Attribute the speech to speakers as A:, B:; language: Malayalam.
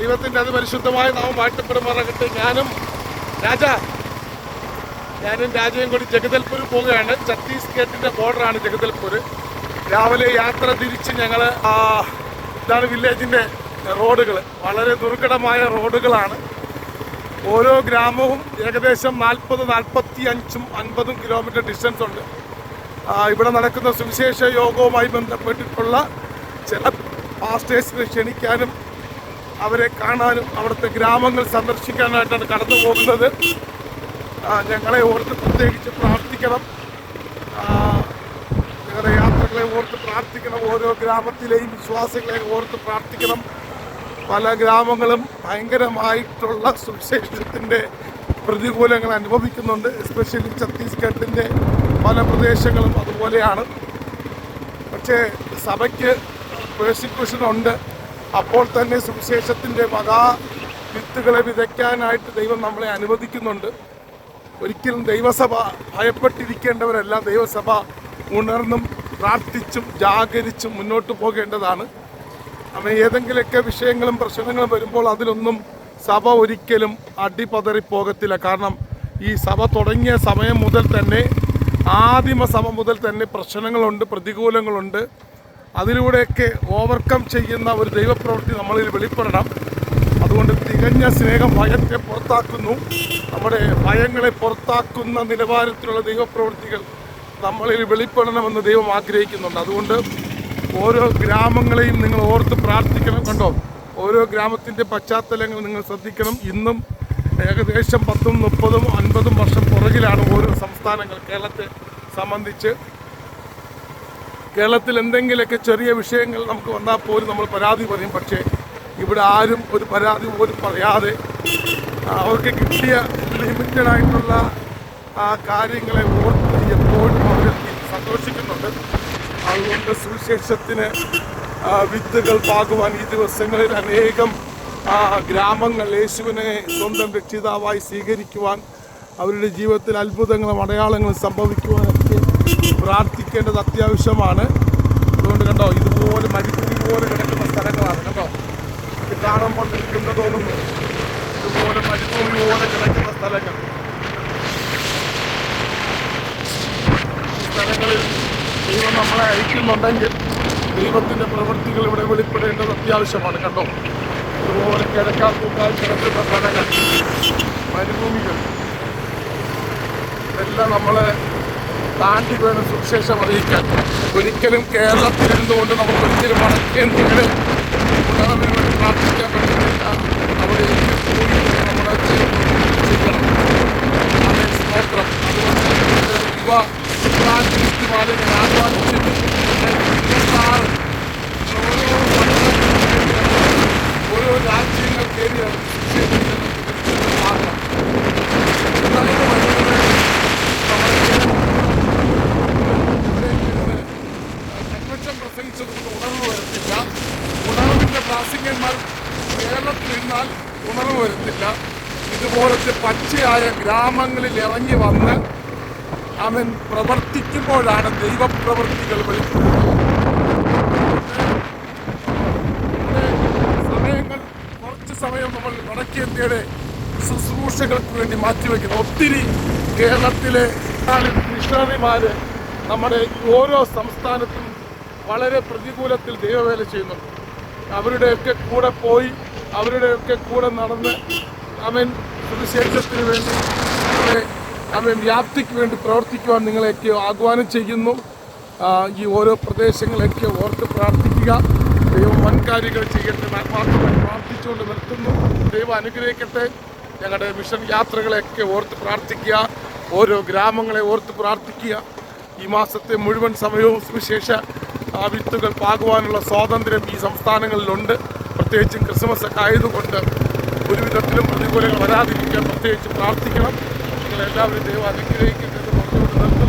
A: ദൈവത്തിന്റെ അതിപരിശുദ്ധമായ നാമം വാഴ്ത്തപ്പെടുമാറാകട്ടെ ഞാനും രാജ ഞാനും രാജയും കൂടി ജഗദൽപൂർ പോവുകയാണ്. ഛത്തീസ്ഗഡിന്റെ ബോർഡറാണ് ജഗദൽപൂർ രാവിലെ യാത്ര തിരിച്ച് ഞങ്ങൾ ഇതാണ് വില്ലേജിന്റെ റോഡുകൾ വളരെ ദുർഘടമായ റോഡുകളാണ്. ഓരോ ഗ്രാമവും ഏകദേശം നാൽപ്പത് നാൽപ്പത്തി അഞ്ചും അൻപതും കിലോമീറ്റർ ഡിസ്റ്റൻസ് ഉണ്ട്. ഇവിടെ നടക്കുന്ന സുവിശേഷ യോഗവുമായി ബന്ധപ്പെട്ടിട്ടുള്ള ചില പാസ്റ്റേഴ്സിനെ ക്ഷണിക്കാനും അവരെ കാണാനും അവിടുത്തെ ഗ്രാമങ്ങൾ സന്ദർശിക്കാനായിട്ടാണ് കടന്നു പോകുന്നത്. ഞങ്ങളെ ഓർത്ത് പ്രത്യേകിച്ച് പ്രാർത്ഥിക്കണം. ഞങ്ങളുടെ യാത്രകളെ ഓർത്ത് പ്രാർത്ഥിക്കണം. ഓരോ ഗ്രാമത്തിലെയും വിശ്വാസികളെ ഓർത്ത് പ്രാർത്ഥിക്കണം. പല ഗ്രാമങ്ങളും ഭയങ്കരമായിട്ടുള്ള സുവിശേഷത്തിന്റെ പ്രതികൂലങ്ങൾ അനുഭവിക്കുന്നുണ്ട്. എസ്പെഷ്യലി ഛത്തീസ്ഗഡിന്റെ പല പ്രദേശങ്ങളും അതുപോലെയാണ്. പക്ഷേ സഭയ്ക്ക് പേഴ്സിക്യൂഷൻ ഉണ്ട്. അപ്പോൾ തന്നെ സുവിശേഷത്തിന്റെ മകാ വിത്തുകളെ വിതയ്ക്കാനായിട്ട് ദൈവം നമ്മളെ അനുവദിക്കുന്നുണ്ട്. ഒരിക്കലും ദൈവസഭ ഭയപ്പെട്ടിരിക്കേണ്ടവരല്ല. ദൈവസഭ ഉണർന്നും പ്രാർത്ഥിച്ചും ജാഗരിച്ചും മുന്നോട്ട് പോകേണ്ടതാണ്. അവ ഏതെങ്കിലുമൊക്കെ വിഷയങ്ങളും പ്രശ്നങ്ങളും വരുമ്പോൾ അതിലൊന്നും സഭ ഒരിക്കലും അടിപതറിപ്പോകത്തില്ല. കാരണം ഈ സഭ തുടങ്ങിയ സമയം മുതൽ തന്നെ ആദിമ സഭ മുതൽ തന്നെ പ്രശ്നങ്ങളുണ്ട് പ്രതികൂലങ്ങളുണ്ട്. അതിലൂടെയൊക്കെ ഓവർകം ചെയ്യുന്ന ഒരു ദൈവപ്രവൃത്തി നമ്മളിൽ വെളിപ്പെടണം. അതുകൊണ്ട് തികഞ്ഞ സ്നേഹം ഭയത്തെ പുറത്താക്കുന്നു. നമ്മുടെ ഭയങ്ങളെ പുറത്താക്കുന്ന നിലവാരത്തിലുള്ള ദൈവപ്രവൃത്തികൾ നമ്മളിൽ വെളിപ്പെടണമെന്ന് ദൈവം ആഗ്രഹിക്കുന്നുണ്ട്. അതുകൊണ്ട് ഓരോ ഗ്രാമങ്ങളെയും നിങ്ങൾ ഓർത്ത് പ്രാർത്ഥിക്കണം കണ്ടോ? ഓരോ ഗ്രാമത്തിന്റെ പശ്ചാത്തലങ്ങൾ നിങ്ങൾ ശ്രദ്ധിക്കണം. ഇന്നും ഏകദേശം പത്തും മുപ്പതും അൻപതും വർഷം പുറകിലാണ് ഓരോ സംസ്ഥാനങ്ങൾ കേരളത്തെ സംബന്ധിച്ച് കേരളത്തിൽ എന്തെങ്കിലുമൊക്കെ ചെറിയ വിഷയങ്ങൾ നമുക്ക് വന്നാൽ പോലും നമ്മൾ പരാതി പറയും. പക്ഷേ ഇവിടെ ആരും ഒരു പരാതി പോലും പറയാതെ അവർക്ക് കിട്ടിയ ലിമിറ്റഡ് ആയിട്ടുള്ള ആ കാര്യങ്ങളെ ഓർത്ത് എപ്പോഴും അവർ സന്തോഷിക്കുന്നുണ്ട്. അതുകൊണ്ട് സുവിശേഷത്തിന് വിത്തുകൾ പാകുവാൻ ഈ ദിവസങ്ങളിൽ അനേകം ഗ്രാമങ്ങൾ യേശുവിനെ സ്വന്തം രക്ഷിതാവായി സ്വീകരിക്കുവാൻ അവരുടെ ജീവിതത്തിൽ അത്ഭുതങ്ങളും അടയാളങ്ങളും സംഭവിക്കുവാനൊക്കെ പ്രാർത്ഥിക്കേണ്ടത് അത്യാവശ്യമാണ്. അതുകൊണ്ട് കണ്ടോ ഇതുപോലെ മരുഭൂമി പോലെ കിടക്കുന്ന സ്ഥലങ്ങളാണ് കണ്ടോ? ഇത് കാണുമ്പോൾ നിൽക്കുന്ന തോന്നുന്നു ഇതുപോലെ മരുഭൂമി പോലെ കിടക്കുന്ന സ്ഥലങ്ങൾ. സ്ഥലങ്ങളിൽ ദൈവം നമ്മളെ അയക്കുന്നുണ്ടെങ്കിൽ ദൈവത്തിന്റെ പ്രവൃത്തികൾ ഇവിടെ വെളിപ്പെടേണ്ടത് അത്യാവശ്യമാണ് കണ്ടോ? ഇതുപോലെ കിഴക്കാൻ തൂക്കാൻ കിടക്കുന്ന സ്ഥലങ്ങൾ മരുഭൂമികൾ. ഇതെല്ലാം നമ്മളെ താണ്ടി വേണം സുവിശേഷം അറിയിക്കാൻ. ഒരിക്കലും കേരളത്തിൽ ഇരുന്നുകൊണ്ട് നമുക്ക് ഒരിക്കലും ഉണർവിന് വേണ്ടി പ്രാർത്ഥിക്കാൻ പറ്റുന്നില്ല. അവിടെ നമ്മുടെ ചെയ്യണം സ്തോത്രം. അതുകൊണ്ട് യുവ പ്രാർത്ഥിക്കുമാരെ ഞാൻ പ്രാസംഗന്മാർ കേരളത്തിൽ നിന്നാൽ ഉണർവ് വരുത്തില്ല. ഇതുപോലത്തെ പച്ചയായ ഗ്രാമങ്ങളിൽ ഇറങ്ങി വന്ന് അവൻ പ്രവർത്തിക്കുമ്പോഴാണ് ദൈവപ്രവൃത്തികൾ വെളിപ്പെടുന്നത്. സമയങ്ങൾ കുറച്ച് സമയം നമ്മൾ വടക്കേന്ത്യയുടെ ശുശ്രൂഷകൾക്ക് വേണ്ടി മാറ്റിവെക്കുന്നു. ഒത്തിരി കേരളത്തിലെ മിഷണറിമാര് നമ്മുടെ ഓരോ സംസ്ഥാനത്തും വളരെ പ്രതികൂലത്തിൽ ദൈവവേല ചെയ്യുന്നുണ്ട്. അവരുടെയൊക്കെ കൂടെ പോയി അവരുടെയൊക്കെ കൂടെ നടന്ന് അവൻ സുവിശേഷത്തിന് വേണ്ടി അവൻ വ്യാപ്തിക്ക് വേണ്ടി പ്രവർത്തിക്കുവാൻ നിങ്ങളെയൊക്കെ ആഹ്വാനം ചെയ്യുന്നു. ഈ ഓരോ പ്രദേശങ്ങളൊക്കെ ഓർത്ത് പ്രാർത്ഥിക്കുക. ദൈവം വൻകാര്യങ്ങൾ ചെയ്യട്ടെ ആത്മാർത്ഥമായി പ്രാർത്ഥിച്ചുകൊണ്ട് നിർത്തുന്നു. ദൈവം അനുഗ്രഹിക്കട്ടെ. ഞങ്ങളുടെ മിഷൻ യാത്രകളെയൊക്കെ ഓർത്ത് പ്രാർത്ഥിക്കുക. ഓരോ ഗ്രാമങ്ങളെ ഓർത്ത് പ്രാർത്ഥിക്കുക. ഈ മാസത്തെ മുഴുവൻ സമയവും സുവിശേഷ ആ വിത്തുകൾ പാകുവാനുള്ള സ്വാതന്ത്ര്യം ഈ സംസ്ഥാനങ്ങളിലുണ്ട്. പ്രത്യേകിച്ചും ക്രിസ്മസ് ഒക്കെ ആയതുകൊണ്ട് ഒരുവിധത്തിലും പ്രതികൂലങ്ങൾ വരാതിരിക്കാൻ പ്രത്യേകിച്ച് പ്രാർത്ഥിക്കണം. നിങ്ങളെല്ലാവരും ദൈവം അനുഗ്രഹിക്കുന്നത് പറഞ്ഞുകൊണ്ട്